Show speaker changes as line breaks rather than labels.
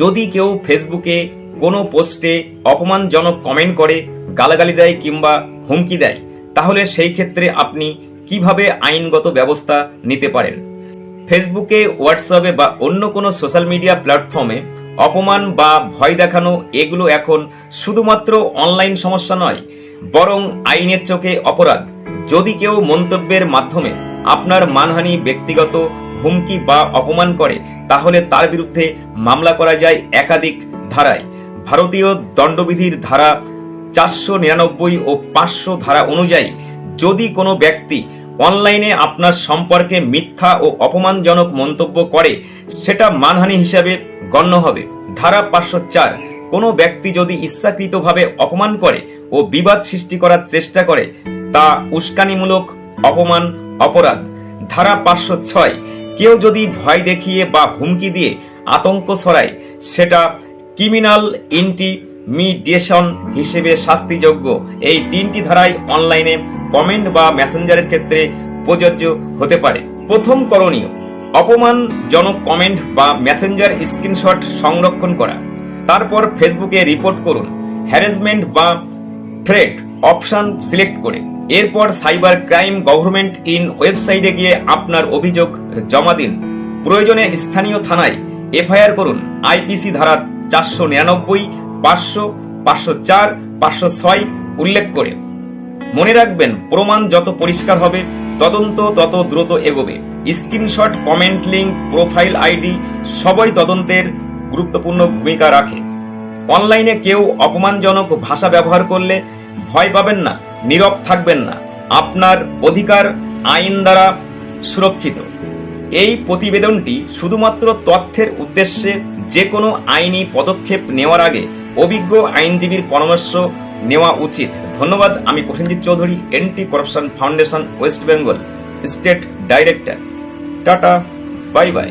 যদি কেউ ফেসবুকে কোনো পোস্টে অপমানজনক কমেন্ট করে, গালাগালি দেয় কিংবা হুমকি দেয়, তাহলে সেই ক্ষেত্রে আপনি কীভাবে আইনগত ব্যবস্থা নিতে পারেন? ফেসবুকে, হোয়াটসঅ্যাপে বা অন্য কোনো সোশ্যাল মিডিয়া প্ল্যাটফর্মে অপমান বা ভয় দেখানো এগুলো এখন শুধুমাত্র অনলাইন সমস্যা নয়, বরং আইনের চোখে অপরাধ। যদি কেউ মন্তব্যের মাধ্যমে আপনার মানহানি ব্যক্তিগত হুমকি বা অপমান করে, তাহলে তার বিরুদ্ধে মামলা করা যায় একাধিক ধারায়। ভারতীয় দণ্ডবিধির ধারা চারশো নিরানব্বই ও পাঁচশো ধারা অনুযায়ী, যদি কোনো ব্যক্তি অনলাইনে আপনার সম্পর্কে মিথ্যা ও অপমানজনক মন্তব্য করে, সেটা মানহানি হিসাবে গণ্য হবে। ধারা পাঁচশো চার, কোনো ব্যক্তি যদি ইচ্ছাকৃতভাবে অপমান করে ও বিবাদ সৃষ্টি করার চেষ্টা করে, তা উস্কানিমূলক অপমান, অপরাধ। ধারা পাঁচশো ছয় কেউ যদি ভয় দেখিয়ে বা হুমকি দিয়ে আতঙ্ক ছড়ায়, সেটা ক্রিমিনাল ইন্টিমিডিয়েশন হিসেবে শাস্তিযোগ্য। এই তিনটি ধারায় অনলাইনে কমেন্ট বা মেসেঞ্জারের ক্ষেত্রে প্রযোজ্য হতে পারে। প্রথম করণীয়, অপমানজনক কমেন্ট বা মেসেঞ্জার স্ক্রিনশট সংরক্ষণ করা। তারপর ফেসবুকে রিপোর্ট করুন, হ্যারাসমেন্ট বা থ্রেট অপশন সিলেক্ট করে। এরপর সাইবার ক্রাইম গভর্নমেন্ট ইন ওয়েবসাইটে গিয়ে আপনার অভিযোগ জমা দিন। প্রয়োজনে স্থানীয় থানায় এফআইআর করুন। আইপিসি ধারা চারশো নিরানব্বই, পাঁচশো পাঁচশো চার, পাঁচশো ছয় উল্লেখ করে। মনে রাখবেন, প্রমাণ যত পরিষ্কার হবে, তদন্ত তত দ্রুত এগোবে। Screenshot, comment link profile ID সবই তদন্তের গুরুত্বপূর্ণ ভূমিকা রাখে। অনলাইনে কেউ অপমানজনক ভাষা ব্যবহার করলে ভয় পাবেন না। নীরব থাকবেন না। আপনার অধিকার আইন দ্বারা সুরক্ষিত। এই প্রতিবেদনটি শুধুমাত্র তথ্যের উদ্দেশ্যে যে কোনো আইনি পদক্ষেপ নেওয়ার আগে অভিজ্ঞ আইনজীবীর পরামর্শ নেওয়া উচিত। ধন্যবাদ, আমি Prasenjit Chowdhury, anti corruption foundation, West Bengal state director. Tata, bye bye.